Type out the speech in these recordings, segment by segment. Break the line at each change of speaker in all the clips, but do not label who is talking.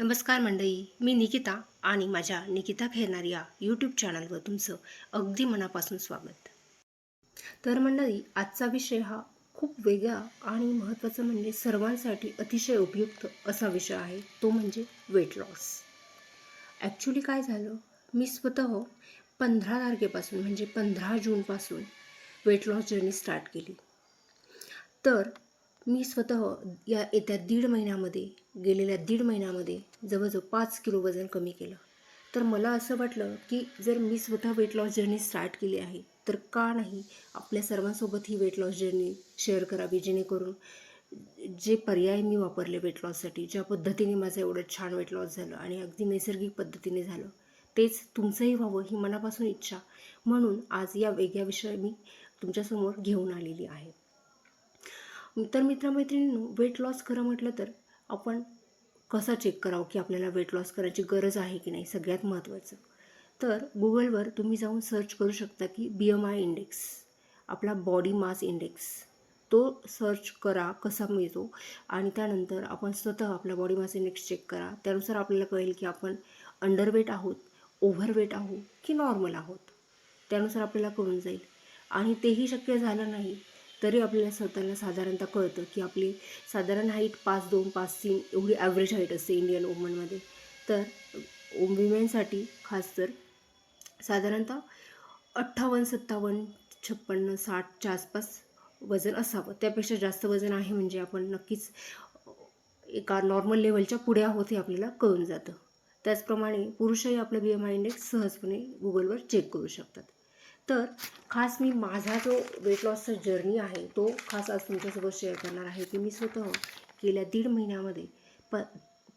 नमस्कार मंडळी मी निकिता आणि माझ्या निकिता खेळणार या यूट्यूब चॅनलवर तुमचं अगदी मनापासून स्वागत. तर मंडळी आजचा विषय हा खूप वेगळा आणि महत्त्वाचा म्हणजे सर्वांसाठी अतिशय उपयुक्त असा विषय आहे तो म्हणजे वेट लॉस ॲक्च्युली काय झालं? मी स्वतः पंधरा तारखेपासून म्हणजे पंधरा जूनपासून वेट लॉस जर्नी स्टार्ट केली. तर मी स्वतः या येत्या दीड महिन्यामध्ये गेलेल्या दीड महिन्यामध्ये जवळजवळ पाच किलो वजन कमी केलं. तर मला असं वाटलं की जर मी स्वतः वेट लॉस जर्नी स्टार्ट केली आहे तर का नाही आपल्या सर्वांसोबत ही वेट लॉस जर्नी शेअर करावी? जेणेकरून जे पर्याय मी वापरले वेट लॉससाठी ज्या पद्धतीने माझं एवढं छान वेट लॉस झालं आणि अगदी नैसर्गिक पद्धतीने झालं तेच तुमचंही व्हावं ही मनापासून इच्छा. म्हणून आज या वेगळ्या विषय मी तुमच्यासमोर घेऊन आलेली आहे. तर मित्रमैत्रिणींनो वेट लॉस खरं म्हटलं तर आपण कसा चेक करावं की आपल्याला वेट लॉस करायची गरज आहे की नाही सगळ्यात महत्त्वाचं तर गुगलवर तुम्ही जाऊन सर्च करू शकता की बी एम आय इंडेक्स आपला बॉडी मास इंडेक्स तो सर्च करा कसा मिळतो आणि त्यानंतर आपण स्वतः आपला बॉडी मास इंडेक्स चेक करा. त्यानुसार आपल्याला कळेल की आपण अंडरवेट आहोत ओव्हरवेट आहोत की नॉर्मल आहोत. त्यानुसार आपल्याला कळून जाईल. आणि तेही शक्य झालं नाही तरी आपल्याला स्वतःला साधारणतः कळतं की आपली साधारण हाईट पाच दोन पाच तीन एवढी ॲव्हरेज हाईट असते इंडियन वुमनमध्ये तर विमेनसाठी खास तर साधारणतः अठ्ठावन्न सत्तावन्न छप्पन्न साठच्या आसपास वजन असावं. त्यापेक्षा जास्त वजन आहे म्हणजे आपण नक्कीच एका नॉर्मल लेवलच्या पुढे आहोत हे आपल्याला कळून जातं. त्याचप्रमाणे पुरुषही आपलं बी एम आय इंडेक्स सहजपणे गुगलवर चेक करू शकतात. तर खास मी माझा जो वेट लॉसचा जर्नी आहे तो खास आज तुमच्यासोबत शेअर करणार आहे की मी स्वतः गेल्या दीड महिन्यामध्ये प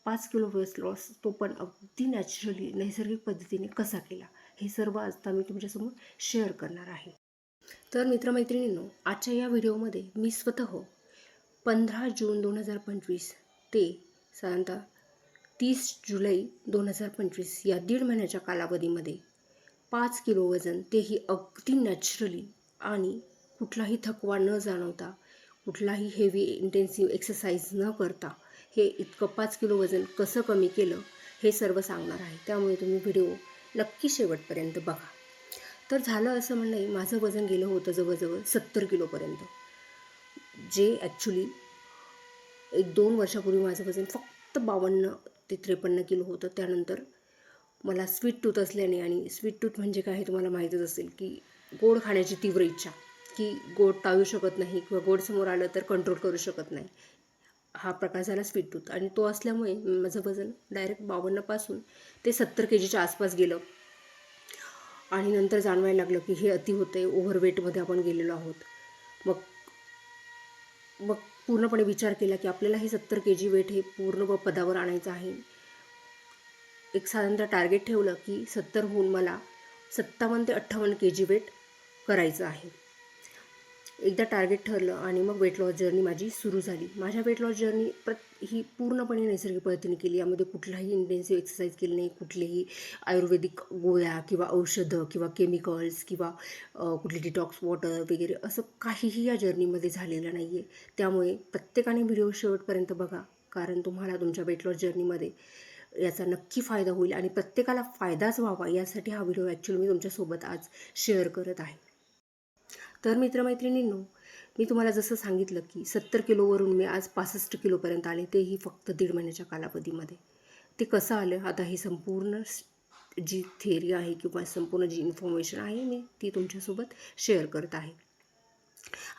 पाच किलो वेट लॉस तो पण अगदी नॅचरली नैसर्गिक पद्धतीने कसा केला हे सर्व आता मी तुमच्यासमोर शेअर करणार आहे. तर मित्रमैत्रिणींनो आजच्या या व्हिडिओमध्ये मी स्वतः पंधरा जून दोन हजार पंचवीस ते साधारणतः तीस जुलै दोन हजार पंचवीस या दीड महिन्याच्या कालावधीमध्ये पाच किलो वजन तेही अगदी नॅचरली आणि कुठलाही थकवा न जाणवता कुठलाही हेवी इंटेन्सिव्ह एक्सरसाइज न करता हे इतकं पाच किलो वजन कसं कमी केलं हे सर्व सांगणार आहे. त्यामुळे तुम्ही व्हिडिओ नक्की शेवटपर्यंत बघा. तर झालं असं म्हणणं माझं वजन गेलं होतं जवळजवळ सत्तर किलोपर्यंत जे ॲक्च्युली एक दोन वर्षापूर्वी माझं वजन फक्त बावन्न ते त्रेपन्न किलो होतं त्यानंतर मला स्वीट टूथ असल्याने आणि स्वीट टूथ म्हणजे काय हे तुम्हाला माहीतच असेल की गोड खाण्याची तीव्र इच्छा की गोड टाळू शकत नाही किंवा गोड समोर आलं तर कंट्रोल करू शकत नाही. हा प्रकार झाला स्वीट टूथ आणि तो असल्यामुळे माझं वजन डायरेक्ट बावन्नपासून ते सत्तर के जीच्या आसपास गेलं. आणि नंतर जाणवायला लागलं की हे अति होतं आहे ओव्हरवेटमध्ये आपण गेलेलो आहोत. मग मग पूर्णपणे विचार केला की आपल्याला हे सत्तर के जी वेट हे पूर्ण पदावर आणायचं आहे. एक साधारणतः टार्गेट ठेवलं की सत्तर होऊन मला सत्तावन्न ते अठ्ठावन्न के जी वेट करायचं आहे. एकदा टार्गेट ठरलं आणि मग वेट लॉस जर्नी माझी सुरू झाली. माझ्या वेट लॉस जर्नी प्र ही पूर्णपणे नैसर्गिक पद्धतीने केली. यामध्ये कुठलाही इंटेन्सिव्ह एक्सरसाइज केली नाही. कुठलेही आयुर्वेदिक गोळ्या किंवा औषधं किंवा केमिकल्स किंवा कुठले डिटॉक्स वॉटर वगैरे असं काहीही या जर्नीमध्ये झालेलं नाही आहे त्यामुळे प्रत्येकाने व्हिडिओ शेवटपर्यंत बघा. कारण तुम्हाला तुमच्या वेट लॉस जर्नीमध्ये याचा नक्की फायदा होईल आणि प्रत्येकाला फायदाच व्हावा यासाठी हा व्हिडिओ ॲक्च्युली मी तुमच्यासोबत आज शेअर करत आहे. तर मित्रमैत्रिणींनो मी तुम्हाला जसं सांगितलं की सत्तर किलोवरून मी आज पासष्ट किलोपर्यंत आले तेही फक्त दीड महिन्याच्या कालावधीमध्ये. ते कसं आलं? आता ही संपूर्ण जी थेरी आहे किंवा संपूर्ण जी इन्फॉर्मेशन आहे मी ती तुमच्यासोबत शेअर करत आहे.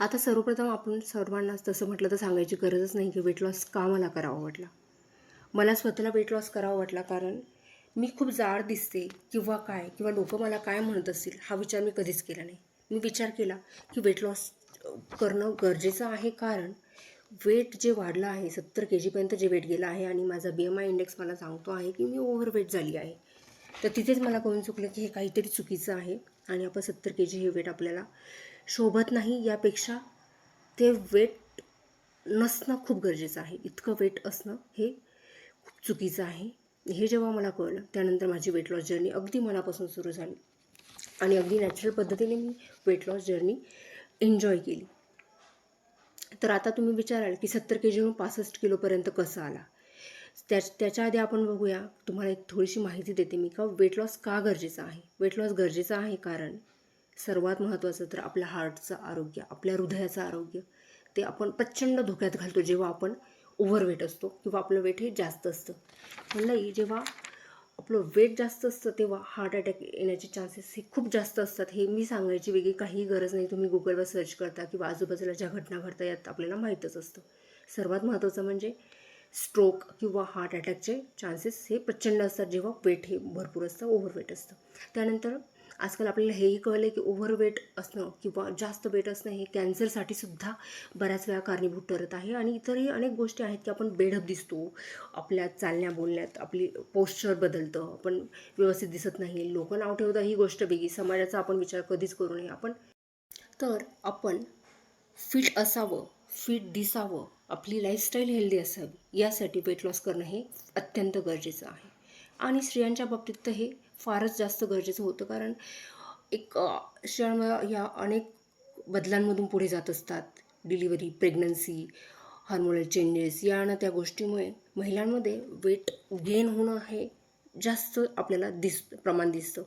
आता सर्वप्रथम आपण सर्वांना तसं म्हटलं तर सांगायची गरजच नाही की वेट लॉस का मला करावं वाटला. मला स्वतःला वेट लॉस करावा वाटला कारण मी खूप जाड दिसते किंवा काय किंवा लोकं मला काय म्हणत असतील हा विचार मी कधीच केला नाही. मी विचार केला की वेट लॉस करणं गरजेचं आहे कारण वेट जे वाढलं आहे सत्तर के जीपर्यंत जे वेट गेलं आहे आणि माझा बी एम आय इंडेक्स मला सांगतो आहे की मी ओव्हरवेट झाली आहे. तर तिथेच मला कळून चुकलं की हे काहीतरी चुकीचं आहे आणि आपण सत्तर के जी हे वेट आपल्याला शोभत नाही. यापेक्षा ते वेट नसणं खूप गरजेचं आहे. इतकं वेट असणं हे चुकीचं आहे. हे जेव्हा मला कळलं त्यानंतर माझी वेट लॉस जर्नी अगदी मनापासून सुरू झाली. आणि अगदी नॅचरल पद्धतीने मी वेट लॉस जर्नी एन्जॉय केली. तर आता तुम्ही विचाराल की सत्तर के जीहून पासष्ट किलोपर्यंत कसं आला? त्या त्याच्या आधी आपण बघूया. तुम्हाला एक थोडीशी माहिती देते मी का वेट लॉस का गरजेचं आहे? वेट लॉस गरजेचं आहे कारण सर्वात महत्त्वाचं तर आपल्या हार्टचं आरोग्य आपल्या हृदयाचं आरोग्य. ते आपण प्रचंड धोक्यात घालतो जेव्हा आपण ओव्हरवेट असतो किंवा आपलं वेट हे जास्त असतं. म्हणलंही जेव्हा आपलं वेट जास्त असतं तेव्हा हार्ट अटॅक येण्याचे चान्सेस हे खूप जास्त असतात. हे मी सांगायची वेगळी काहीही गरज नाही. तुम्ही गुगलवर सर्च करता किंवा आजूबाजूला ज्या घटना घडतात यात आपल्याला माहीतच असतं. सर्वात महत्त्वाचं म्हणजे स्ट्रोक किंवा हार्ट अटॅकचे चान्सेस हे प्रचंड असतात जेव्हा वेट हे भरपूर असतं ओव्हरवेट असतं. त्यानंतर आजकाल आपल्याला हेही कळलं की ओव्हरवेट असणं किंवा जास्त वेट असणं हे कॅन्सरसाठी सुद्धा बऱ्याच वेळा कारणीभूत ठरत आहे. आणि इतरही अनेक गोष्टी आहेत की आपण बेढप दिसतो आपल्या चालण्या बोलण्यात आपली पोश्चर बदलतं आपण व्यवस्थित दिसत नाही लोक नाव ठेवतं ही गोष्ट वेगळी समाजाचा आपण विचार कधीच करू नये. आपण तर आपण फिट असावं फिट दिसावं आपली लाईफस्टाईल हेल्दी असावी यासाठी वेट लॉस करणं हे अत्यंत गरजेचं आहे. आणि स्त्रियांच्या बाबतीत तर हे फारच जास्त गरजेचं होतं. कारण एक शिक्षण या अनेक बदलांमधून पुढे जात असतात. डिलिव्हरी प्रेग्नन्सी हार्मोनल चेंजेस या आणि त्या गोष्टीमुळे महिलांमध्ये वेट गेन होणं हे जास्त आपल्याला दिस प्रमाण दिसतं.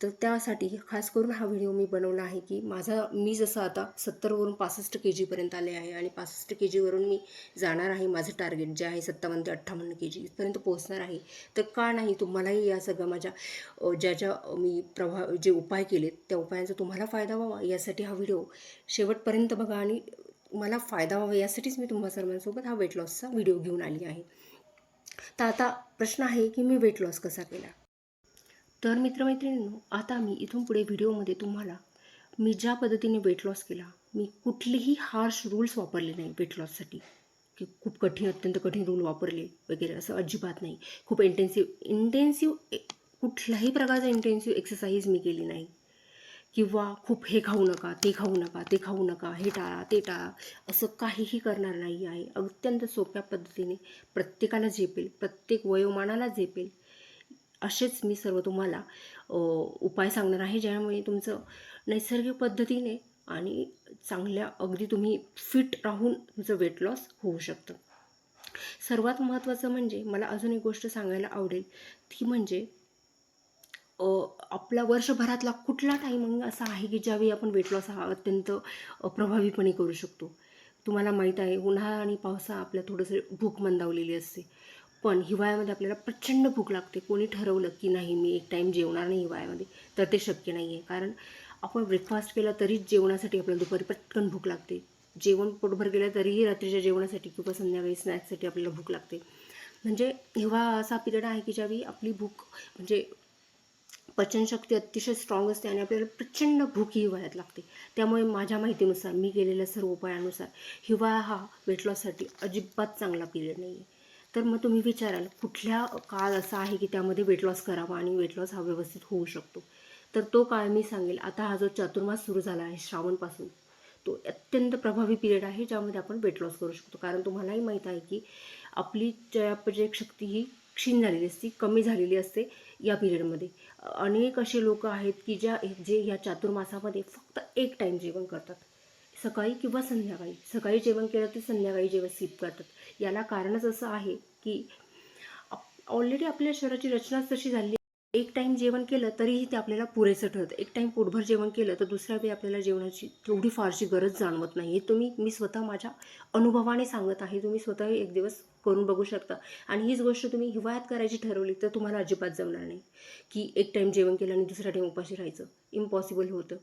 तर त्यासाठी खास करून हा व्हिडिओ मी बनवला आहे की माझा मी जसं आता सत्तरवरून पासष्ट के जीपर्यंत आले आहे आणि पासष्ट के जीवरून मी जाणार आहे माझं टार्गेट जे आहे सत्तावन्न ते अठ्ठावन्न के जी इथपर्यंत पोहोचणार आहे. तर का नाही तुम्हालाही या सगळ्या माझ्या ज्या ज्या मी प्रभा जे उपाय केलेत त्या उपायांचा तुम्हाला फायदा व्हावा यासाठी हा व्हिडिओ शेवटपर्यंत बघा आणि मला फायदा व्हावा यासाठीच मी तुम्हा सर्वांसोबत हा वेट लॉसचा व्हिडिओ घेऊन आली आहे. तर आता प्रश्न आहे की मी वेट लॉस कसा केला? तर मित्रमैत्रिणींनो आता मी इथून पुढे व्हिडिओमध्ये तुम्हाला मी ज्या पद्धतीने वेट लॉस केला मी कुठलेही हार्श रूल्स वापरले नाही वेट लॉससाठी की खूप कठीण अत्यंत कठीण रूल वापरले वगैरे असं अजिबात नाही. खूप इंटेन्सिव्ह इंटेन्सिव्ह कुठल्याही प्रकारचा इंटेन्सिव्ह एक्सरसाइज मी केली नाही. किंवा खूप हे खाऊ नका ते खाऊ नका ते खाऊ नका हे टाळा ते टाळा असं काहीही करणार नाही आहे. अत्यंत सोप्या पद्धतीने प्रत्येकाला झेपेल प्रत्येक वयोमानाला झेपेल. असेच मी सर्व तुम्हाला उपाय सांगणार आहे ज्यामुळे तुमचं नैसर्गिक पद्धतीने आणि चांगल्या अगदी तुम्ही फिट राहून तुमचं वेट लॉस होऊ शकतं. सर्वात महत्त्वाचं म्हणजे मला अजून एक गोष्ट सांगायला आवडेल ती म्हणजे आपला वर्षभरातला कुठला टायमिंग असा आहे की ज्यावेळी आपण वेट लॉस हा अत्यंत प्रभावीपणे करू शकतो? तुम्हाला माहीत आहे उन्हाळा आणि पावसाळा आपल्या थोडंसं भूक मंदावलेली असते. पण हिवाळ्यामध्ये आपल्याला प्रचंड भूक लागते. कोणी ठरवलं की नाही मी एक टाईम जेवणार नाही हिवाळ्यामध्ये तर ते शक्य नाही आहे कारण आपण ब्रेकफास्ट केला तरीच जेवणासाठी आपल्याला दुपारी पटकन भूक लागते. जेवण पोटभर गेलं तरीही रात्रीच्या जेवणासाठी किंवा संध्याकाळी स्नॅक्ससाठी आपल्याला भूक लागते. म्हणजे हिवाळा असा पिरियड आहे की ज्यावेळी आपली भूक म्हणजे पचनशक्ती अतिशय स्ट्रॉंग असते आणि आपल्याला प्रचंड भूक हिवाळ्यात लागते. त्यामुळे माझ्या माहितीनुसार मी केलेल्या सर्व उपायानुसार हिवाळा हा वेट लॉससाठी अजिबात चांगला पिरियड नाही आहे तर मग तुम्ही विचाराल कुठल्या काळ असा आहे की त्यामध्ये वेट लॉस करावा आणि वेट लॉस हा व्यवस्थित होऊ शकतो? तर तो काळ मी सांगेल. आता हा जो चातुर्मास सुरू झाला आहे श्रावणपासून तो अत्यंत प्रभावी पिरियड आहे ज्यामध्ये आपण वेट लॉस करू शकतो. कारण तुम्हालाही माहीत आहे की आपली चयापचयक शक्ती ही क्षीण झालेली असते कमी झालेली असते या पिरियडमध्ये अनेक असे लोक आहेत की ज्या जे या चातुर्मासामध्ये फक्त एक टाईम जेवण करतात. सकाळी किंवा संध्याकाळी. सकाळी जेवण केलं ते संध्याकाळी जेवण स्किप करतात. याला कारणच असं आहे की ऑलरेडी आपल्या शरीराची रचनाच तशी झाली आहे. एक टाईम जेवण केलं तरीही ते आपल्याला पुरेसं ठरतं. एक टाईम पोटभर जेवण केलं तर दुसऱ्या वेळी आपल्याला जेवणाची तेवढी फारशी गरज जाणवत नाही. हे तुम्ही मी स्वतः माझ्या अनुभवाने सांगत आहे. तुम्ही स्वतः एक दिवस करून बघू शकता. आणि हीच गोष्ट तुम्ही हिवाळ्यात करायची ठरवली तर तुम्हाला अजिबात जमणार नाही. की एक टाईम जेवण केलं आणि दुसऱ्या टाईम उपाशी राहायचं. इम्पॉसिबल होतं.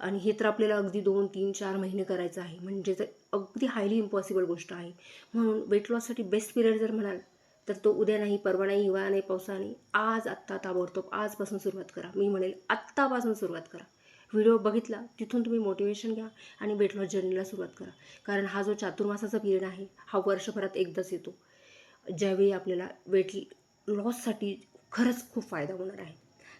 आणि हे तर आपल्याला अगदी दोन तीन चार महिने करायचं आहे. म्हणजे तर अगदी हायली इम्पॉसिबल गोष्ट आहे. म्हणून वेट लॉससाठी बेस्ट पिरियड जर म्हणाल तर तो उद्या नाही परवा नाही हिवाळा नाही पावसा नाही. आज आत्ता ताबडतोब आजपासून सुरुवात करा. मी म्हणेल आत्तापासून सुरुवात करा. व्हिडिओ बघितला तिथून तुम्ही मोटिवेशन घ्या आणि वेट लॉस जर्नीला सुरुवात करा. कारण हा जो चातुर्मासाचा पिरियड आहे हा वर्षभरात एकदाच येतो. ज्यावेळी आपल्याला वेट लॉससाठी खरंच खूप फायदा होणार आहे.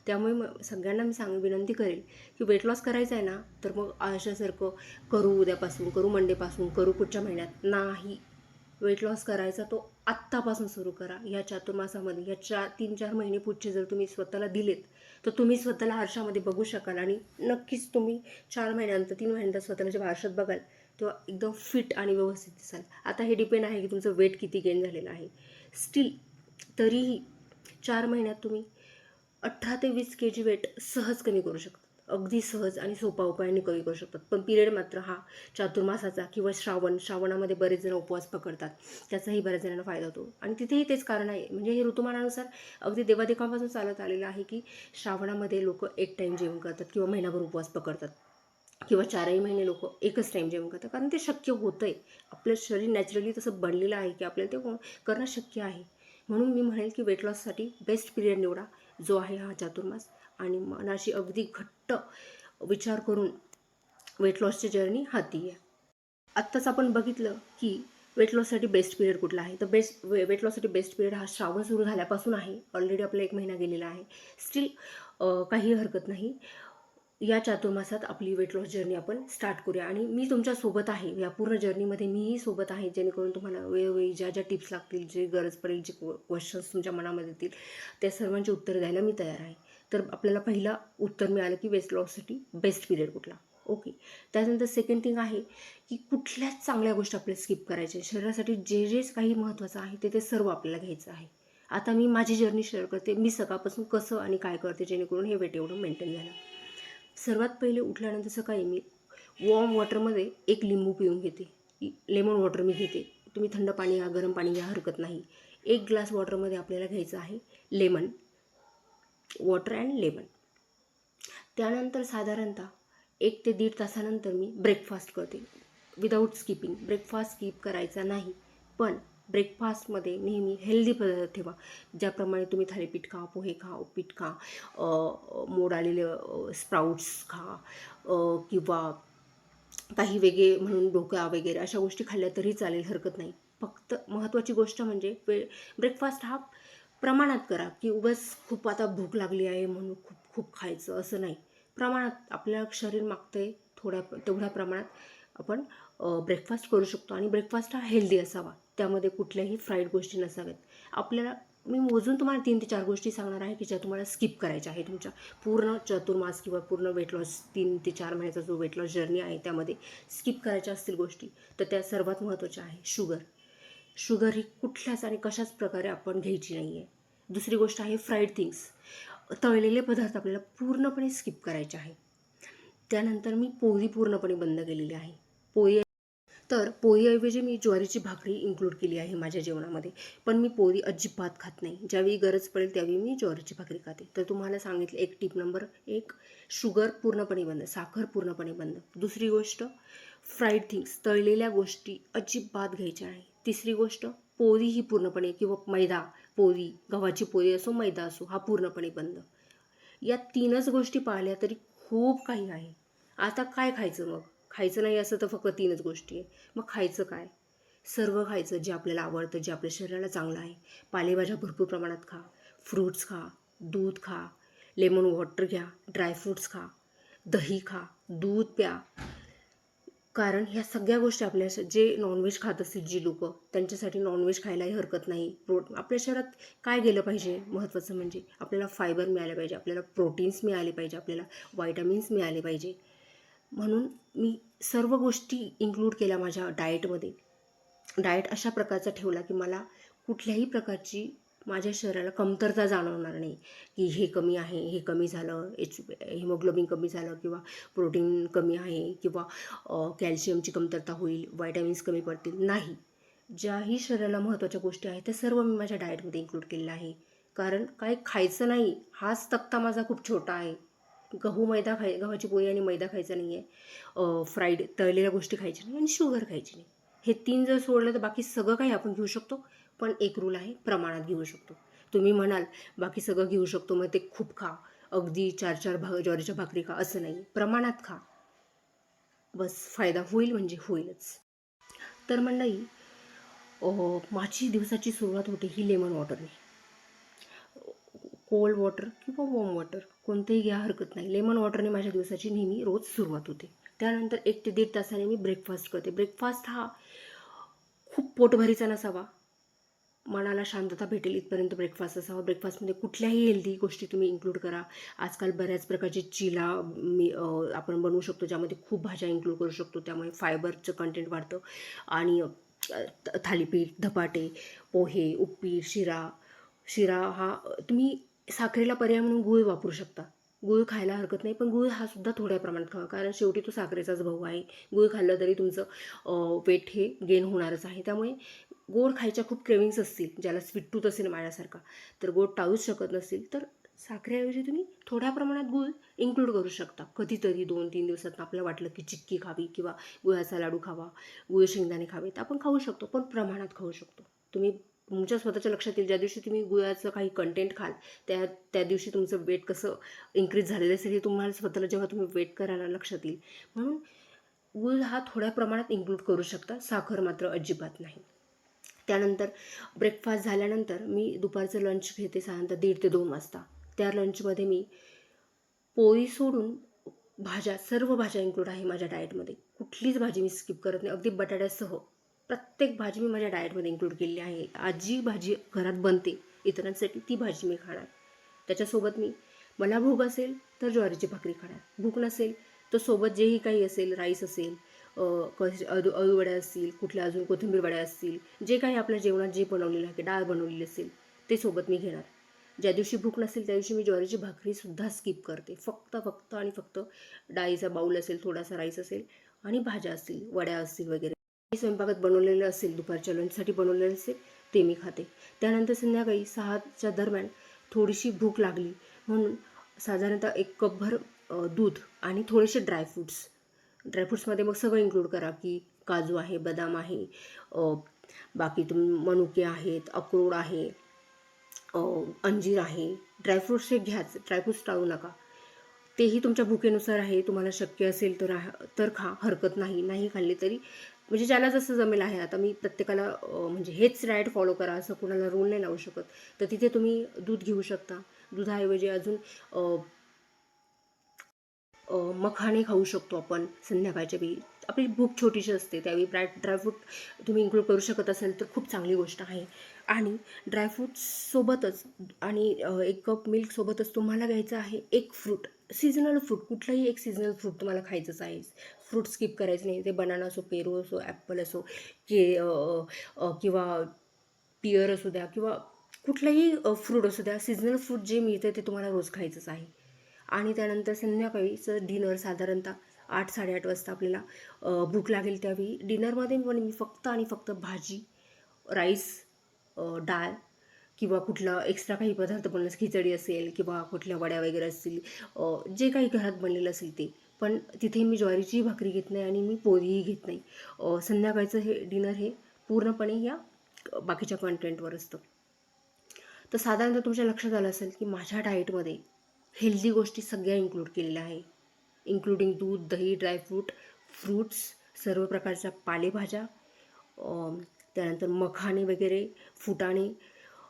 त्यामुळे मग सगळ्यांना मी सांग विनंती करेल की वेट लॉस करायचं आहे ना तर मग अशासारखं करू उद्यापासून करू मंडेपासून करू पुढच्या महिन्यात. नाही. वेट लॉस करायचा तो आत्तापासून सुरू करा. या चातुर्मासामध्ये या चार तीन चार महिने पुढचे जर तुम्ही स्वतःला दिलेत तर तुम्ही स्वतःला आरशामध्ये बघू शकाल आणि नक्कीच तुम्ही चार महिन्यानंतर तीन महिन्यानंतर स्वतःला जेव्हा आरशात बघाल तेव्हा एकदम फिट आणि व्यवस्थित दिसाल. आता हे डिपेंड आहे की तुमचं वेट किती गेन झालेलं आहे. स्टील तरीही चार महिन्यात तुम्ही अठरा ते वीस के जी वेट सहज कमी करू शकता. अगदी सहज आणि सोपा उपायाने कमी करू शकतात. पण पिरियड मात्र हा चातुर्मासाचा किंवा श्रावण श्रावणामध्ये बरेच जण उपवास पकडतात. त्याचाही बऱ्याच जणांना फायदा होतो. आणि तिथेही तेच कारण आहे. म्हणजे हे ऋतुमानानुसार अगदी देवादेखापासून चालत आलेलं आहे की श्रावणामध्ये लोक एक टाईम जेवण करतात किंवा महिनाभर उपवास पकडतात. किंवा चारही महिने लोक एकच टाईम जेवण करतात. कारण ते शक्य होतं आहे आपलं शरीर नॅचरली तसं बनलेलं आहे की आपल्याला ते करणं शक्य आहे. म्हणून मी म्हणेल की वेट लॉससाठी बेस्ट पिरियड निवडा. जो आहे हा चातुर्मास. आणि मनाशी अगदी घट्ट विचार करून वेट लॉसची जर्नी हाती आहे. आत्ताच आपण बघितलं की वेट लॉससाठी बेस्ट पिरियड कुठला आहे? तर बेस्ट वे वेट लॉससाठी बेस्ट पिरियड हा श्रावण सुरू झाल्यापासून आहे. ऑलरेडी आपला एक महिना गेलेला आहे. स्टील काही हरकत नाही. या चातुर्मासात आपली वेट लॉस जर्नी आपण स्टार्ट करूया. आणि मी तुमच्यासोबत आहे. या पूर्ण जर्नीमध्ये मीही सोबत आहे जेणेकरून तुम्हाला वेळोवेळी ज्या ज्या टिप्स लागतील जे गरज पडेल जे क्वेश्चन्स तुमच्या मनामध्ये येतील त्या सर्वांची उत्तरं द्यायला मी तयार आहे. तर आपल्याला पहिला उत्तर मिळालं की वेस्ट लॉससाठी बेस्ट पिरियड कुठला. ओके त्यानंतर सेकंड थिंग आहे की कुठल्याच चांगल्या गोष्टी आपल्याला स्किप करायच्या शरीरासाठी जे जे काही महत्त्वाचं आहे ते ते सर्व आपल्याला घ्यायचं आहे. आता मी माझी जर्नी शेअर करते. मी सकाळपासून कसं आणि काय करते जेणेकरून हे वेट एवढं मेंटेन झालं. सर्वात पहिले उठल्यानंतर सकाळी मी वॉर्म वॉटरमध्ये एक लिंबू पिऊन घेते. लेमन वॉटर मी घेते. तुम्ही थंड पाणी घ्या गरम पाणी घ्या हरकत नाही. एक ग्लास वॉटरमध्ये आपल्याला घ्यायचं आहे लेमन वॉटर अँड लेमन त्यानंतर साधारणतः एक ते दीड तासानंतर मी ब्रेकफास्ट करते. विदाऊट स्किपिंग ब्रेकफास्ट स्किप करायचा नाही. पण ब्रेकफास्टमध्ये नेहमी हेल्दी पदार्थ ठेवा. ज्याप्रमाणे तुम्ही थालीपीठ खा पोहे खा उपीट खा मोड आलेले स्प्राउट्स खा किंवा काही वेगळे म्हणून डोक्या वगैरे अशा गोष्टी खाल्ल्या तरी चालेल हरकत नाही. फक्त महत्त्वाची गोष्ट म्हणजे वे ब्रेकफास्ट हा प्रमाणात करा की उगाच खूप आता भूक लागली आहे म्हणून खूप खूप खायचं असं नाही. प्रमाणात आपल्या शरीर मागतंय थोड्या तेवढ्या प्रमाणात आपण ब्रेकफास्ट करू शकतो आणि ब्रेकफास्ट हा हेल्दी असावा. त्यामध्ये कुठल्याही फ्राईड गोष्टी नसाव्यात. आपल्याला मी मोजून तुम्हाला तीन ते चार गोष्टी सांगणार आहे की ज्या तुम्हाला स्किप करायच्या आहे तुमच्या. पूर्ण चतुर्मास किंवा पूर्ण वेट लॉस तीन ते चार महिन्याचा जो वेट लॉस जर्नी आहे त्यामध्ये स्किप करायच्या असतील गोष्टी तर त्या सर्वात महत्त्वाच्या आहे. शुगर शुगर ही कुठल्याच आणि कशाच प्रकारे आपण घ्यायची नाही आहे दुसरी गोष्ट आहे फ्राईड थिंग्स तळलेले पदार्थ आपल्याला पूर्णपणे स्किप करायचे आहे. त्यानंतर मी पोळी पूर्णपणे बंद केलेली आहे. पोळी तर पोळीऐवजी मी ज्वारीची भाकरी इन्क्लूड केली आहे माझ्या जेवणामध्ये. पण मी पोळी अजिबात खात नाही. ज्यावेळी गरज पडेल त्यावेळी मी ज्वारीची भाकरी खाते. तर तुम्हाला सांगितलं एक टीप नंबर एक शुगर पूर्णपणे बंद साखर पूर्णपणे बंद. दुसरी गोष्ट फ्राईड थिंग्स तळलेल्या गोष्टी अजिबात घ्यायच्या नाही. तिसरी गोष्ट पोळी ही पूर्णपणे किंवा मैदा पोळी गव्हाची पोळी असो मैदा असो हा पूर्णपणे बंद. या तीनच गोष्टी पाळल्या तरी खूप काही आहे. आता काय खायचं मग? खायचं नाही असं तर फक्त तीनच गोष्टी आहे. मग खायचं काय? सर्व खायचं जे आपल्याला आवडतं जे आपल्या शरीराला चांगलं आहे. पालेभाज्या भरपूर प्रमाणात खा. फ्रूट्स खा. दूध खा. लेमन वॉटर घ्या. ड्रायफ्रूट्स खा. दही खा. दूध प्या. कारण ह्या सगळ्या गोष्टी आपल्या जे नॉनव्हेज खात असतील जी लोकं त्यांच्यासाठी नॉनव्हेज खायलाही हरकत नाही. प्रो आपल्या शरीरात काय गेलं पाहिजे? महत्त्वाचं म्हणजे आपल्याला फायबर मिळालं पाहिजे आपल्याला प्रोटीन्स मिळाले पाहिजे आपल्याला व्हायटामिन्स मिळाले पाहिजे. म्हणून मी सर्व गोष्टी इन्क्लूड केल्या माझ्या डाएटमध्ये डाएट अशा प्रकारचा ठेवला की मला कुठल्याही प्रकारची माझ्या शरीराला कमतरता जाणवणार नाही की हे कमी आहे हे कमी झालं एच हिमोग्लोबिन कमी झालं किंवा प्रोटीन कमी आहे किंवा कॅल्शियमची कमतरता होईल वायटामिन्स कमी पडतील. नाही. ज्याही शरीराला महत्त्वाच्या गोष्टी आहेत त्या सर्व मी माझ्या डाएटमध्ये इन्क्लूड केलेलं आहे. कारण काय खायचं नाही हाच तक्ता माझा खूप छोटा आहे. गहू मैदा खाय गव्हाची पोळी आणि मैदा खायचा नाही आहे फ्राईड तळलेल्या गोष्टी खायच्या नाही आणि शुगर खायची नाही. हे तीन जर सोडलं तर बाकी सगळं काही आपण घेऊ शकतो. पण एक रूल आहे प्रमाणात घेऊ शकतो. तुम्ही म्हणाल बाकी सगळं घेऊ शकतो मग ते खूप खा. अगदी चार चार भाग ज्वारीच्या भाकरी खा. असं नाही. प्रमाणात खा. बस फायदा होईल म्हणजे होईलच. तर मंडळी माझी दिवसाची सुरुवात होते ही लेमन वॉटरने कोल्ड वॉटर किंवा वॉर्म वॉटर कोणतंही घ्या हरकत नाही. लेमन वॉटरने माझ्या दिवसाची नेहमी रोज सुरुवात होते. त्यानंतर एक ते दीड तासाने मी ब्रेकफास्ट करते. ब्रेकफास्ट हा खूप पोटभरीचा नसावा. मनाला शांतता भेटेल इथपर्यंत ब्रेकफास्ट असावा. ब्रेकफास्टमध्ये कुठल्याही हेल्दी गोष्टी तुम्ही इन्क्लूड करा. आजकाल बऱ्याच प्रकारचे चिला मी आपण बनवू शकतो ज्यामध्ये खूप भाज्या इन्क्लूड करू शकतो. त्यामुळे फायबरचं कंटेंट वाढतं. आणि थालीपीठ धपाटे पोहे उपीट शिरा शिरा हा तुम्ही साखरेला पर्याय म्हणून गुळ वापरू शकता. गूळ खायला हरकत नाही पण गुळ हा सुद्धा थोड्या प्रमाणात खावा कारण शेवटी तो साखरेचाच भाऊ आहे. गूळ खाल्लं तरी तुमचं वेट हे गेन होणारच आहे. त्यामुळे गोड खायच्या खूप क्रेविंग्स असतील ज्याला स्वीट टूथ असेल माझ्यासारखा तर गोड टाळूच शकत नसेल तर साखरेऐवजी तुम्ही थोड्या प्रमाणात गूळ इन्क्लूड करू शकता. कधीतरी दोन तीन दिवसात आपल्याला वाटलं की चिक्की खावी किंवा गुळाचा लाडू खावा गुळ शेंगदाणे खावे तर आपण खाऊ शकतो पण प्रमाणात खाऊ शकतो. तुम्ही तुमच्या स्वतःच्या लक्षात येईल ज्या दिवशी तुम्ही गुळाचं काही कंटेंट खाल त्या त्या दिवशी तुमचं वेट कसं इन्क्रीज झालेलं असेल हे तुम्हाला स्वतःला जेव्हा तुम्ही वेट करायला लक्षात येईल. म्हणून गुळ हा थोड्या प्रमाणात इन्क्लूड करू शकता साखर मात्र अजिबात नाही. त्यानंतर ब्रेकफास्ट झाल्यानंतर मी दुपारचं लंच घेते साधारणतः दीड ते दोन वाजता. त्या लंचमध्ये मी पोळी सोडून भाज्या सर्व भाज्या इन्क्लूड आहे माझ्या डाएटमध्ये कुठलीच भाजी मी स्किप करत नाही. अगदी बटाट्यासह प्रत्येक भाजी मी माझ्या डाएटमध्ये इन्क्लूड केलेली आहे. आज जी भाजी घरात बनते इतरांसाठी ती भाजी मी खाणार. त्याच्यासोबत मी मला भूक असेल तर ज्वारीची भाकरी खाणार. भूक नसेल तर सोबत जेही काही असेल राईस असेल कस अळू अळूवड्या असतील कुठल्या अजून कोथिंबीर वड्या असतील जे काही आपल्या जेवणात जे बनवलेलं आहे डाळ बनवलेली असेल ते सोबत मी घेणार. ज्या दिवशी भूक नसेल त्या दिवशी मी ज्वारीची भाकरीसुद्धा स्किप करते. फक्त फक्त आणि फक्त डाळीचा बाऊल असेल थोडासा राईस असेल आणि भाज्या असतील वड्या असतील वगैरे. मी स्वयंपाकात बनवलेलं असेल दुपारच्या लंचसाठी बनवलेलं असेल ते मी खाते. त्यानंतर संध्याकाळी सहाच्या दरम्यान थोडीशी भूक लागली म्हणून साधारणतः एक कपभर दूध आणि थोडेसे ड्रायफ्रूट्स ड्रायफ्रूट्समध्ये मग सगळं इन्क्लूड करा की काजू आहे बदाम आहे बाकी तुम मनुके आहेत अक्रोड आहे अंजीर आहे. ड्रायफ्रूट्स हे घ्याच ड्रायफ्रूट्स टाळू नका. तेही तुमच्या भुकेनुसार आहे तुम्हाला शक्य असेल तर तर खा हरकत नाही नाही खाल्ली तरी. म्हणजे ज्याला जसं जमेल आहे आता मी प्रत्येकाला म्हणजे हेच डायट फॉलो करा असं कुणाला रोल नाही लावू शकत. तर तिथे तुम्ही दूध घेऊ शकता. दुधाऐवजी अजून मखाणे खाऊ शकतो आपण संध्याकाळच्या वेळी. आपली भूक छोटीशी असते त्यावेळी ड्राय ड्रायफ्रूट तुम्ही इन्क्लूड करू शकत असेल तर खूप चांगली गोष्ट आहे. आणि ड्रायफ्रूट्ससोबतच आणि एक कप मिल्कसोबतच तुम्हाला घ्यायचं आहे एक फ्रूट. सीझनल फ्रूट कुठलाही एक सीझनल फ्रूट तुम्हाला खायचंच आहे. फ्रूट स्किप करायचं नाही. ते बनाना असो पेरू असो ॲपल असो के किंवा पियर असू द्या किंवा कुठलाही फ्रूट असू द्या सीझनल फ्रूट जे मिळतं ते तुम्हाला रोज खायचंच आहे. आणि त्यानंतर संध्याकाळीचं डिनर साधारणतः आठ साडेआठ वाजता आपल्याला भूक लागेल त्यावेळी. डिनरमध्ये पण मी फक्त आणि फक्त भाजी राईस डाळ किंवा कुठला एक्स्ट्रा काही पदार्थ बनले खिचडी असेल किंवा कुठल्या वड्या वगैरे असतील जे काही घरात बनलेलं असेल ते. पण तिथे मी ज्वारीची भाकरी घेत नाही आणि मी पोळीही घेत नाही. संध्याकाळचं हे डिनर हे पूर्णपणे या बाकीच्या कॉन्टेंटवर असतं. तर साधारणतः तुमच्या लक्षात आलं असेल की माझ्या डाएटमध्ये हेल्दी गोष्टी सगळ्या इन्क्लूड केलेल्या आहे. इन्क्लुडिंग दूध दही ड्रायफ्रूट फ्रूट्स सर्व प्रकारच्या पालेभाज्या त्यानंतर मखाणे वगैरे फुटाणे.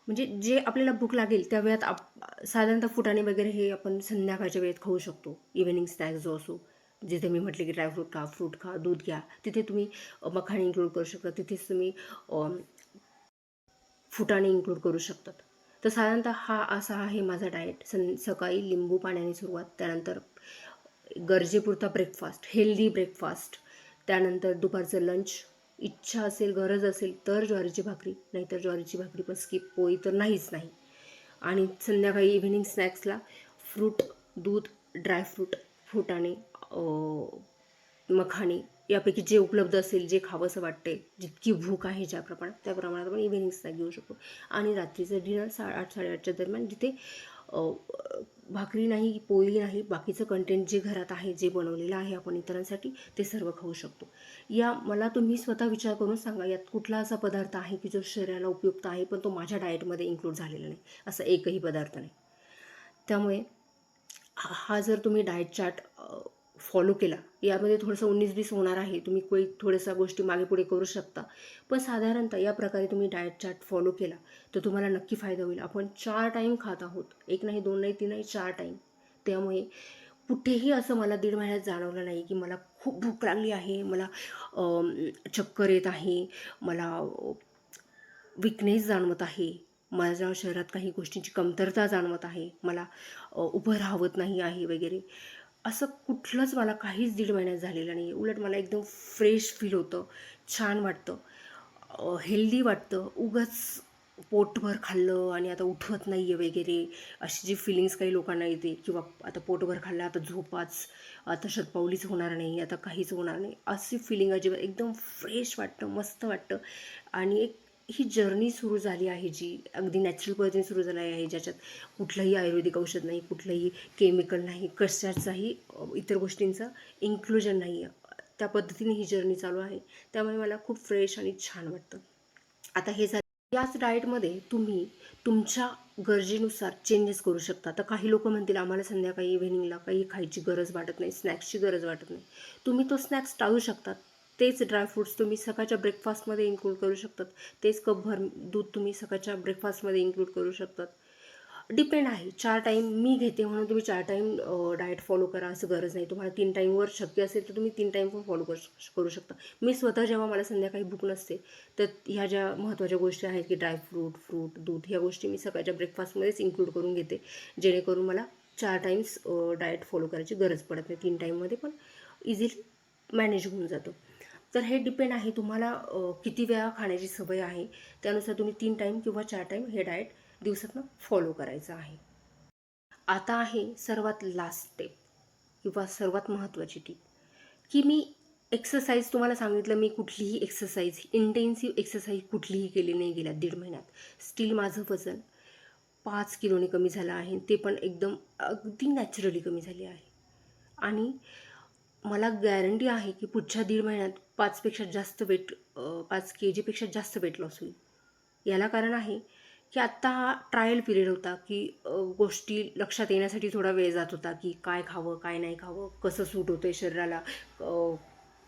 म्हणजे जे आपल्याला भूक लागेल त्या वेळात आप साधारणतः फुटाणे वगैरे हे आपण संध्याकाळच्या वेळेत खाऊ शकतो. इव्हिनिंग स्नॅक्स जो असो जिथे मी म्हटले की ड्रायफ्रूट खा फ्रूट खा दूध घ्या. तिथे तुम्ही मखाणे इन्क्लूड करू शकता. तिथेच तुम्ही फुटाणे इन्क्लूड करू शकतात. तर साधारणतः हा असा आहे माझा डाएट सं सकाळी लिंबू पाण्याने सुरुवात त्यानंतर गरजेपुरता ब्रेकफास्ट हेल्दी ब्रेकफास्ट त्यानंतर दुपारचं लंच इच्छा असेल गरज असेल तर ज्वारीची भाकरी नाहीतर ज्वारीची भाकरी पण स्किप पोळी तर नाहीच नाही. आणि संध्याकाळी इव्हिनिंग स्नॅक्सला फ्रूट दूध ड्रायफ्रूट फुटाणे अं, मखाणे यापैकी जे उपलब्ध असेल जे खावंसं वाटते जितकी भूक आहे ज्या प्रमाणात त्या प्रमाणात आपण इव्हिनिंग स्नॅक घेऊ शकतो आणि रात्रीचं डिनर सा आठ साडेआठच्या दरम्यान जिथे भाकरी नाही पोळी नाही बाकीचं कंटेंट जे घरात आहे जे बनवलेलं आहे आपण इतरांसाठी ते सर्व खाऊ शकतो. या मला तुम्ही स्वतः विचार करून सांगा यात कुठला असा पदार्थ आहे की जो शरीराला उपयुक्त आहे पण तो माझ्या डाएटमध्ये इन्क्लूड झालेला नाही? असा एकही पदार्थ नाही. त्यामुळे हा हा जर तुम्ही डाएट चार्ट फॉलो केला. यामध्ये थोडंसं उन्नीस बीस होणार आहे. तुम्ही कोई थोड्याशा गोष्टी मागे पुढे करू शकता. पण साधारणतः या प्रकारे तुम्ही डाएट चार्ट फॉलो केला तर तुम्हाला नक्की फायदा होईल. आपण चार टाईम खात आहोत. एक नाही दोन नाही तीन नाही चार टाईम त्यामुळे कुठेही असं मला दीड महिन्यात जाणवलं नाही की मला खूप भूक लागली आहे मला चक्कर येत आहे मला विकनेस जाणवत आहे माझ्या शहरात काही गोष्टींची कमतरता जाणवत आहे मला उभं राहवत नाही आहे वगैरे. असं कुठलंच मला काहीच दीड महिन्यात झालेलं नाही. उलट मला एकदम फ्रेश फील होतं. छान वाटतं. हेल्दी वाटतं. उगाच पोटभर खाल्लं आणि आता उठवत नाही आहे वगैरे अशी जी फिलिंग्स काही लोकांना येते. किंवा आता पोटभर खाल्लं आता झोपाच आता शतपावलीच होणार नाही आता काहीच होणार नाही. अशी फिलिंग अजिबात एकदम फ्रेश वाटतं मस्त वाटतं. आणि एक ही जर्नी सुरू झाली आहे जी. अगदी नॅचरल पद्धतीने सुरू झाली आहे ज्याच्यात कुठलंही आयुर्वेदिक औषध नाही कुठलंही केमिकल नाही कशाचाही इतर गोष्टींचं इन्क्लुजन नाही आहे. त्या पद्धतीने ही जर्नी चालू आहे. त्यामुळे मला खूप फ्रेश आणि छान वाटतं. आता हे झालं. याच डाएटमध्ये तुम्ही तुमच्या गरजेनुसार चेंजेस करू शकता. तर काही लोक म्हणतील आम्हाला संध्याकाळी इव्हिनिंगला काही खायची गरज वाटत नाही स्नॅक्सची गरज वाटत नाही. तुम्ही तो स्नॅक्स टाळू शकतात. तेच ड्रायफ्रूट्स तुम्ही सकाळच्या ब्रेकफास्टमध्ये इन्क्लूड करू शकतात. तेच कपभर दूध तुम्ही सकाळच्या ब्रेकफास्टमध्ये इन्क्लूड करू शकतात. डिपेंड आहे. चार टाईम मी घेते म्हणून तुम्ही चार टाईम डाएट फॉलो करा असं गरज नाही. तुम्हाला तीन टाईमवर शक्य असेल तर तुम्ही तीन टाईम पण फॉलो करू करू शकता. मी स्वतः जेव्हा मला संध्याकाळी भूक नसते तर ह्या ज्या महत्त्वाच्या गोष्टी आहेत की ड्रायफ्रूट फ्रूट दूध ह्या गोष्टी मी सकाळच्या ब्रेकफास्टमध्येच इन्क्लूड करून घेते. जेणेकरून मला चार टाईम्स डाएट फॉलो करायची गरज पडत नाही. तीन टाईममध्ये पण इझिली मॅनेज होऊन जातो. तर हे डिपेंड आहे तुम्हाला किती वेळा खाण्याची सवय आहे. त्यानुसार तुम्ही तीन टाईम किंवा चार टाईम हे डाएट दिवसातनं फॉलो करायचं आहे. आता आहे सर्वात लास्ट स्टेप किंवा सर्वात महत्त्वाची टीप की मी एक्सरसाइज तुम्हाला सांगितलं मी कुठलीही एक्सरसाइज इंटेन्सिव्ह एक्सरसाइज कुठलीही केली नाही गेल्या दीड महिन्यात. स्टील माझं वजन पाच किलोने कमी झालं आहे. ते पण एकदम अगदी नॅचरली कमी झाले आहे. आणि मला गॅरंटी आहे की पुढच्या दीड महिन्यात पाचपेक्षा जास्त वेट पाच के जीपेक्षा जास्त वेट लॉस होईल. याला कारण आहे की आत्ता हा ट्रायल पिरियड होता की गोष्टी लक्षात येण्यासाठी थोडा वेळ जात होता की काय खावं काय नाही खावं कसं सूट होतं आहे शरीराला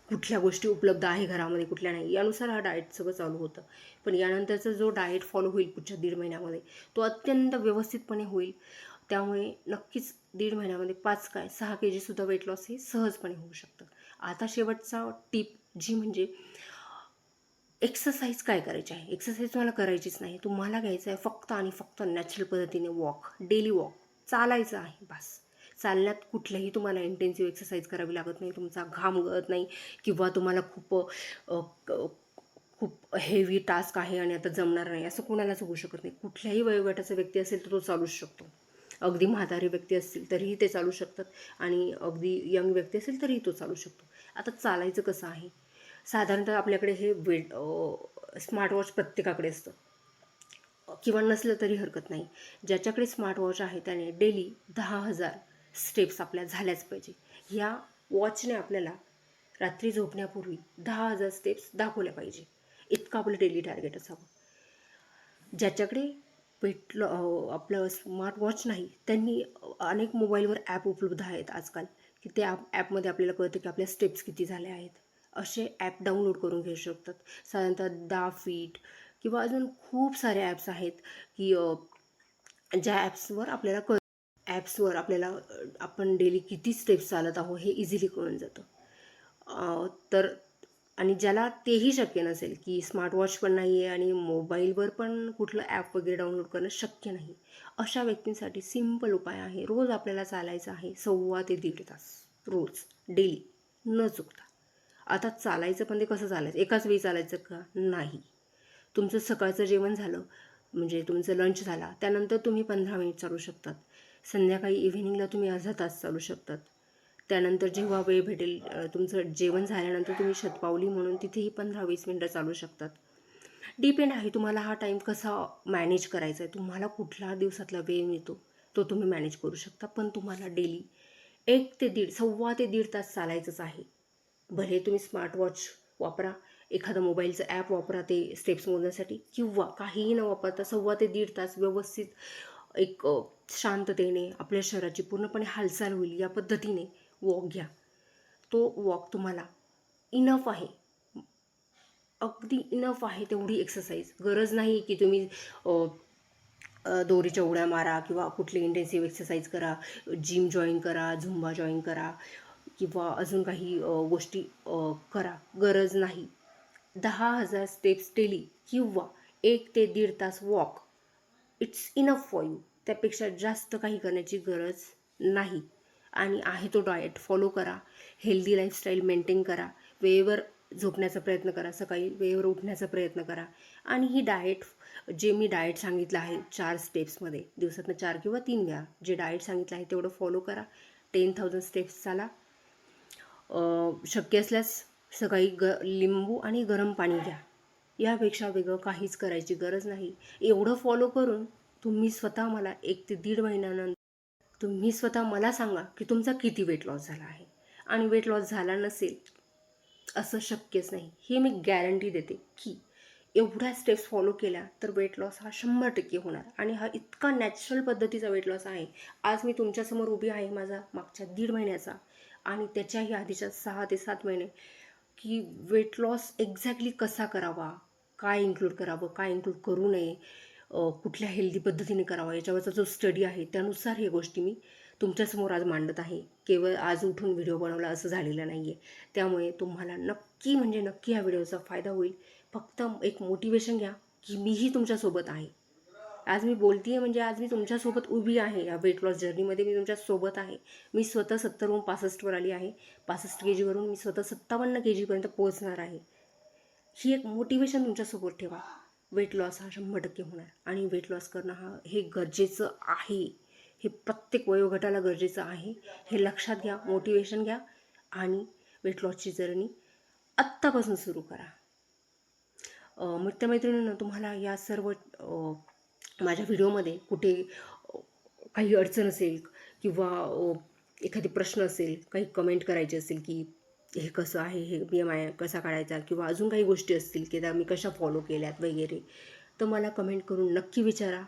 कुठल्या गोष्टी उपलब्ध आहे घरामध्ये कुठल्या नाही. यानुसार हा डाएट सगळं चालू होतं. पण यानंतरचा जो डाएट फॉलो होईल पुढच्या दीड महिन्यामध्ये तो अत्यंत व्यवस्थितपणे होईल. त्यामुळे नक्कीच दीड महिन्यामध्ये पाच काय सहा के जीसुद्धा वेट लॉस हे सहजपणे होऊ शकतं. आता शेवटचा टीप जी म्हणजे एक्सरसाइज काय करायची आहे? एक्सरसाइज तुम्हाला करायचीच नाही. तुम्हाला घ्यायचं आहे फक्त आणि फक्त नॅचरल पद्धतीने वॉक डेली वॉक चालायचं आहे बस. चालण्यात कुठल्याही तुम्हाला इंटेन्सिव्ह एक्सरसाइज करावी लागत नाही. तुमचा घाम गळत नाही किंवा तुम्हाला खूप खूप हेवी टास्क आहे आणि आता जमणार नाही. असं कोणालाच होऊ शकत नाही. कुठल्याही वयोगटाचा व्यक्ती असेल तर तो चालूच शकतो. अगदी म्हातारी व्यक्ती असतील तरीही ते चालू शकतात आणि अगदी यंग व्यक्ती असेल तरीही तो चालू शकतो. आता चालायचं कसं आहे? साधारणतः आपल्याकडे हे वेट स्मार्टवॉच प्रत्येकाकडे असतं. किंवा नसलं तरी हरकत नाही. ज्याच्याकडे स्मार्टवॉच आहे त्याने डेली दहा हजार स्टेप्स आपल्या झाल्याच पाहिजे. ह्या वॉचने आपल्याला रात्री झोपण्यापूर्वी दहा हजार स्टेप्स दाखवल्या पाहिजे. इतकं आपलं डेली टार्गेट असावं. ज्याच्याकडे पेटलं आपलं स्मार्ट वॉच नाही त्यांनी अनेक मोबाईलवर ॲप उपलब्ध आहेत आजकाल की त्या ॲप ॲपमध्ये आपल्याला कळतं की आपल्या स्टेप्स किती झाल्या आहेत. असे ॲप डाउनलोड करून घेऊ शकतात. साधारणतः दहा फीट किंवा अजून खूप सारे ॲप्स आहेत की ज्या ॲप्सवर आपल्याला कळ ॲप्सवर आपल्याला आपण डेली किती स्टेप्स चालत आहोत हे इझिली कळून जातं. तर आणि ज्याला तेही शक्य नसेल की स्मार्टवॉच पण नाही आहे आणि मोबाईलवर पण कुठलं ॲप वगैरे डाउनलोड करणं शक्य नाही. अशा व्यक्तींसाठी सिंपल उपाय आहे. रोज आपल्याला चालायचं आहे सव्वा ते दीड तास. रोज. डेली न चुकता. आता चालायचं पण ते कसं चालायचं? एकाच वेळी चालायचं का? नाही. तुमचं सकाळचं जेवण झालं म्हणजे तुमचं लंच झाला त्यानंतर तुम्ही पंधरा मिनिट चालू शकतात. संध्याकाळी इव्हिनिंगला तुम्ही अर्धा तास चालू शकतात. त्यानंतर जेव्हा वेळ भेटेल तुमचं जेवण झाल्यानंतर तुम्ही शतपावली म्हणून तिथेही पंधरा वीस मिनटं चालू शकतात. डिपेंड आहे तुम्हाला हा टाईम कसा मॅनेज करायचा आहे. तुम्हाला कुठला दिवसातला वेळ मिळतो तो तुम्ही मॅनेज करू शकता. पण तुम्हाला डेली एक ते दीड सव्वा ते दीड तास चालायचंच आहे. भले तुम्ही स्मार्टवॉच वापरा एखादं मोबाईलचं ॲप वापरा ते स्टेप्स मोजण्यासाठी किंवा काहीही न वापरता सव्वा ते दीड तास व्यवस्थित एक शांततेने आपल्या शरीराची पूर्णपणे हालचाल होईल या पद्धतीने वॉक घ्या. तो वॉक तुम्हाला इनफ आहे. अगदी इनफ आहे तेवढी एक्सरसाइज गरज नाही की तुम्ही दोरीच्या उड्या मारा किंवा कुठली इंटेन्सिव्ह एक्सरसाइज करा जिम जॉईन करा झुंबा जॉईन करा किंवा अजून काही गोष्टी करा. गरज नाही. दहा हजार स्टेप्स डेली किंवा एक ते दीड तास walk it's enough for you त्यापेक्षा जास्त काही करण्याची गरज नाही. आणि आहे तो डाएट फॉलो करा. हेल्दी लाईफस्टाईल मेंटेन करा. वेळेवर झोपण्याचा प्रयत्न करा. सकाळी वेळेवर उठण्याचा प्रयत्न करा. आणि ही डाएट जे मी डाएट सांगितलं आहे चार स्टेप्समध्ये दिवसातनं चार किंवा तीन वेळा जे डाएट सांगितलं आहे तेवढं फॉलो करा. टेन थाउजंड स्टेप्स चाला शक्य असल्यास सकाळी ग लिंबू आणि गरम पाणी घ्या. यापेक्षा वेगळं काहीच करायची गरज नाही. एवढं फॉलो करून तुम्ही स्वतः मला एक ते दीड महिन्यानंतर तुम्ही स्वतः मला सांगा की तुमचा किती वेट लॉस झाला आहे? आणि वेट लॉस झाला नसेल असं शक्यच नाही. हे मी गॅरंटी देते की एवढ्या स्टेप्स फॉलो केल्या तर वेट लॉस हा शंभर टक्के होणार. आणि हा इतका नॅचरल पद्धतीचा वेट लॉस आहे. आज मी तुमच्यासमोर उभी आहे माझा मागच्या दीड महिन्याचा. आणि त्याच्याही आधीच्या सहा ते सात महिने की वेट लॉस एक्झॅक्टली कसा करावा? काय इन्क्लूड करावं? काय इन्क्लूड करू नये? कुठल्या हेल्दी पद्धतीने करावा? याच्यावरचा जो स्टडी आहे त्यानुसार हे गोष्टी मी तुमच्यासमोर आज मांडत आहे. केवळ आज उठून व्हिडिओ बनवला असं झालेलं नाही आहे त्यामुळे तुम्हाला नक्की म्हणजे नक्की या व्हिडिओचा फायदा होईल. फक्त एक मोटिवेशन घ्या की मीही तुमच्यासोबत आहे. आज मी बोलते आहे म्हणजे आज मी तुमच्यासोबत उभी आहे. या वेट लॉस जर्नीमध्ये मी तुमच्यासोबत आहे. मी स्वतः सत्तरहून पासष्टवर आली आहे. पासष्ट के जीवरून मी स्वतः सत्तावन्न के जीपर्यंत पोहोचणार आहे. ही एक मोटिवेशन तुमच्यासोबत ठेवा. वेट लॉस हा शंभर टक्के होणार. आणि वेट लॉस करणं हा हे गरजेचं आहे. हे प्रत्येक वयोगटाला गरजेचं आहे. हे लक्षात घ्या मोटिवेशन घ्या आणि वेट लॉसची जर्नी आत्तापासून सुरू करा. अ, तुम्हाला या सर्व माझ्या व्हिडिओमध्ये कुठे काही अडचण असेल किंवा एखादी प्रश्न असेल काही कमेंट करायची असेल की हे कसं आहे हे बी एम आय कसा काढायचा किंवा अजून काही गोष्टी असतील की त्या मी कशा फॉलो केल्यात वगैरे तर मला कमेंट करून नक्की विचारा.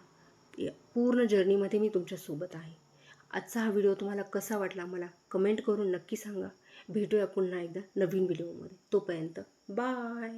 पूर्ण जर्नीमध्ये मी तुमच्यासोबत आहे. आजचा हा व्हिडिओ तुम्हाला कसा वाटला मला कमेंट करून नक्की सांगा. भेटूया पुन्हा एकदा नवीन व्हिडिओमध्ये तोपर्यंत बाय